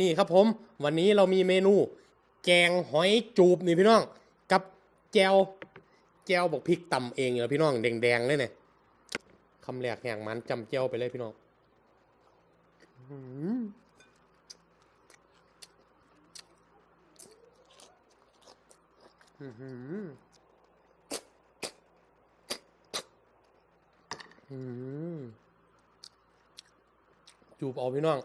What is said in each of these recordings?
นี่ครับผม วันนี้เรามีเมนู แกงหอยจูบนี่พี่น้อง กับแจวแจวบอกพริกตำเองเหรอพี่น้องแดงๆเลยเนี่ยคำแรกแหงมันจำแจวไปเลยพี่น้องอื้อหืออื้อหืออื้อหือจูบเอาพี่น้อง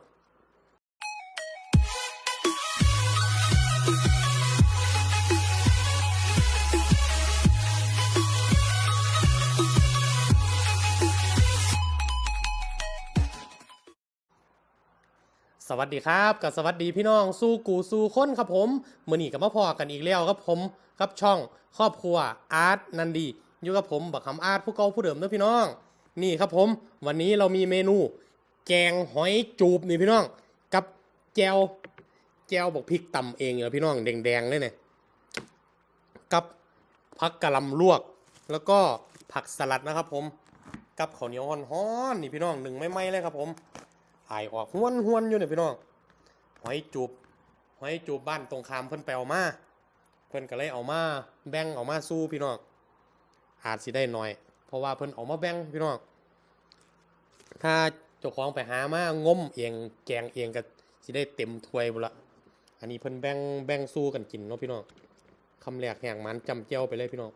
สวัสดีครับกับสวัสดีพี่น้องสู้กูสู้คนครับผมมือนีกับมาพอกันอีกแล้วครับผมกับช่องครอบครัวอาร์ตนันดีอยู่กับผมบักคำอาร์ตผู้เก่าผู้เดิมเด้อพี่น้อง นี่ครับผม วันนี้เรามีเมนู แกงหอยจูบนี่พี่น้อง กับแจวแจวบอกพริกตำเองเหรอพี่น้องแดงๆเลยเนี่ยกับผักกะหล่ำลวก แล้วก็ผักสลัดนะครับผม กับข้าวเหนียวฮ้อนๆนี่พี่น้องหนึ่งไม่ไหม้เลยครับผม หายออกห้วนห้วนอยู่เนี่ยพี่น้องหอยจูบหอยจูบบ้านตรงคามเพิ่นไปเอามา เพิ่นก็เลยเอามาแบ่งเอามาสู้พี่น้องอาจสิได้หน่อย เพราะว่าเพิ่นเอามาแบ่งพี่น้องถ้าเจ้าของไปหามางมเองแกงเองก็สิได้เต็มถ้วยบุละอันนี้เพิ่นแบ่งแบ่งสู้กันกินเนาะพี่น้องคำแรกแห่งมันจำเจียวไปเลยพี่น้อง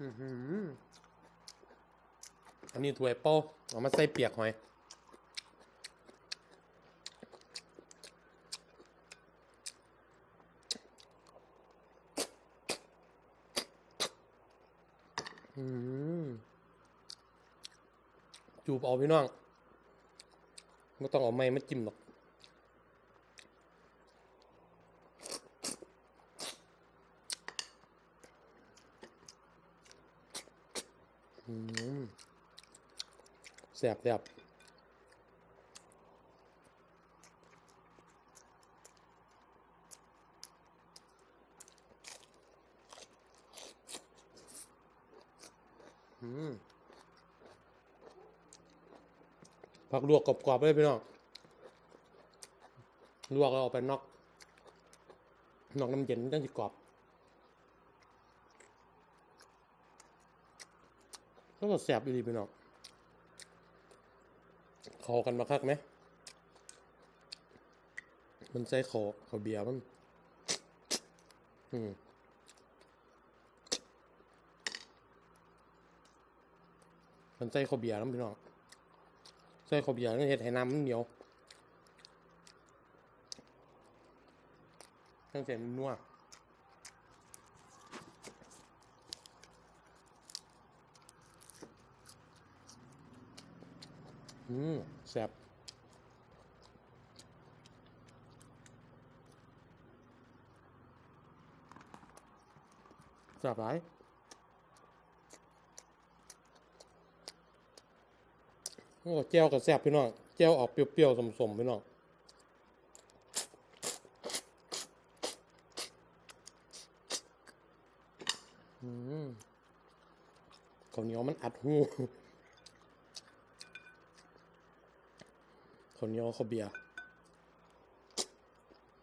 อันนี้ถ้วโป้เอามาใส่เปียกหอยจูบเอาพี่น้องไม่ต้องเอาไม้มาจิ้มหรอก อืม แซ่บแซ่บอืมผักลวกกรอบๆเลยพี่น้อง ลวกแล้วเอาไปนอกนอกน้ำเย็นจังสิกรอบแล้วก็แสบอยู่ดีพี่น้อง อกันมาคักไหม มันใส่ขอขอเบียร์มัน อืมมันใส่ขอเบียร์น้ำพี่น้องใส่ขอเบียร์นั่นเห็ดให้น้ำมันเหนียวตั้งแต่มันนัว อืมแซ่บแซ่บหลายโอ้แจ่วกับแซ่บพี่น้องแจ่วออกเปรี้ยวๆสมๆพี่น้องอืมข้าวเหนียวมันอัดหู ข้าวเหนียวข้าวเบียร์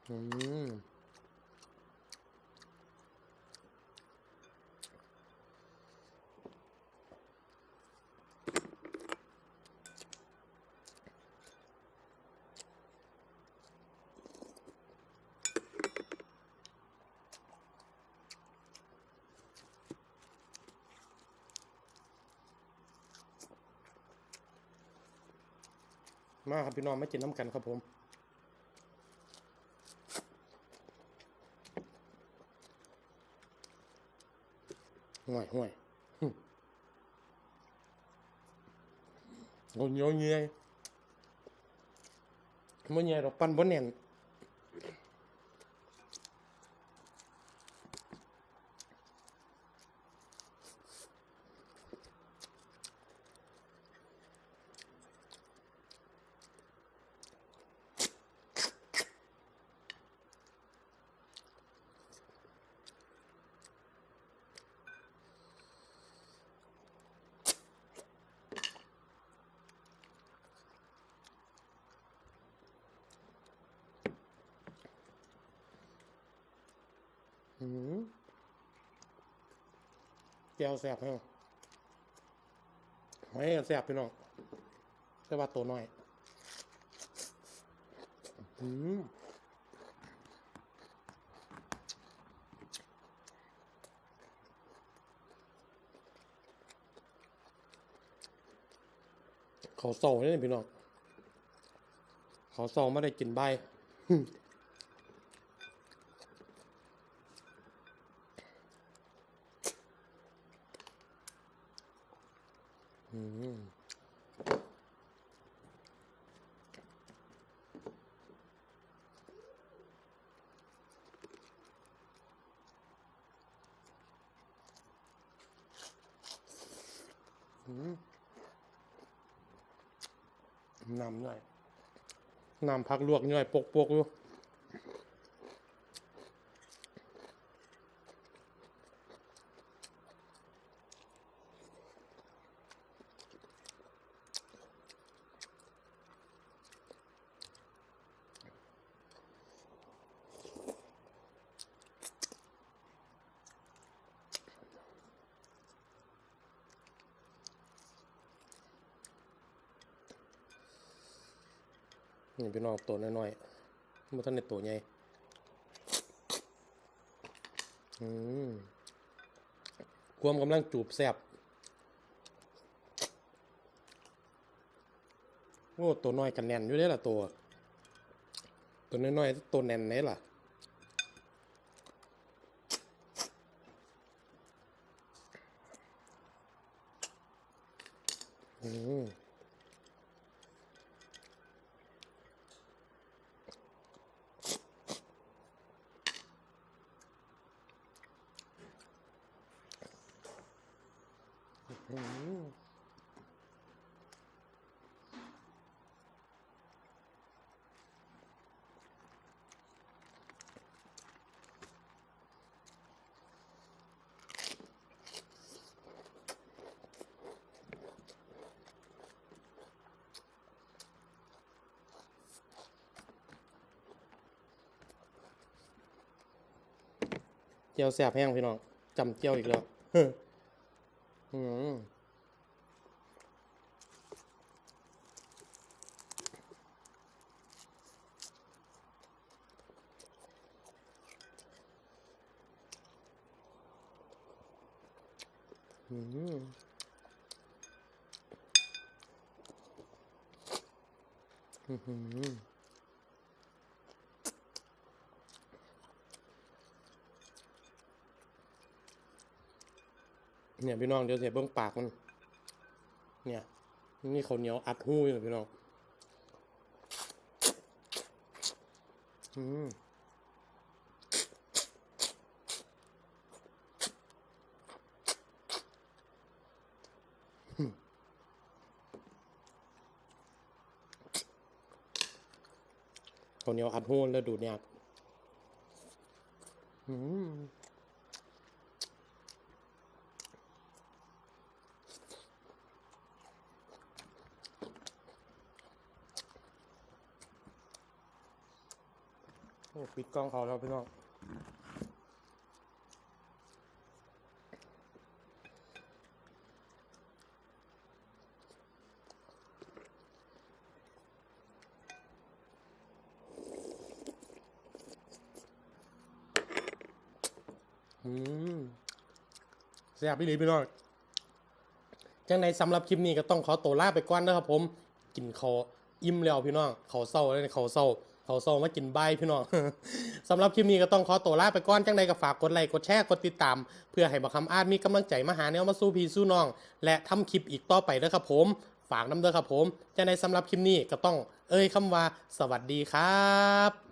อื มมาครับพี่น้องมากินน้ำกันครับผมห่วยห่วยหึโอ้ยเงี้ยมันเงี้ยเราปั้นบนแน่น อืมแก้วแซ่บแห้งหอยแซ่บพี่น้องแต่ว่าตัวน้อยอืมเขาเศร้าเนี่ยพี่น้องเขาเศร้าไม่ได้กินใบ อืมอืม น้ำย่อยน้ำพักลวกย่อยปกปกๆอยู่ นี่พี่น้องตัวน้อยๆมันท่านในตัวใหญ่อืมความกำลังจูบแซบโอ้ตัวน้อยกันแน่นอยู่เด้ล่ะตัว ตัวน้อยๆตัวแน่นไหนล่ะอืม อืมเจียวแสบแห้งพี่น้องจำเจียวอีกแล้ว อืมอืมอื้อหือ เนี่ยพี่น้องเดี๋ยวเสียเบิ้งปากมัน เนี่ยนี่เขาเหนียวอัดหู้อยู่พี่น้องอืมเขาเหนียวอัดหูแล้วดูเนี่ยอืม ปิดกล้องเขาแล้วพี่น้องแซ่บพี่หลีพี่น้องจังในสำหรับคลิปนี้ก็ต้องขอตัวลาไปก่อนนะครับผม กินเขาอิ่มแล้วพี่น้องเขาเศร้าแล้วเนี่ยเขาเศร้า เขาโซ่มากินใบพี่น้อง สำหรับคลิปนี้ก็ต้องขอตัวลาไปก่อนจังใดก็ฝากกดไลค์กดแชร์กดติดตาม เพื่อให้บักคำอาจมีกำลังใจมาหาแนวมาสู้พี่สู้น้อง และทำคลิปอีกต่อไปเด้อครับผม ฝากน้ำเด้อครับผมจังใดสำหรับคลิปนี้ก็ต้องเอ่ยคำว่าสวัสดีครับ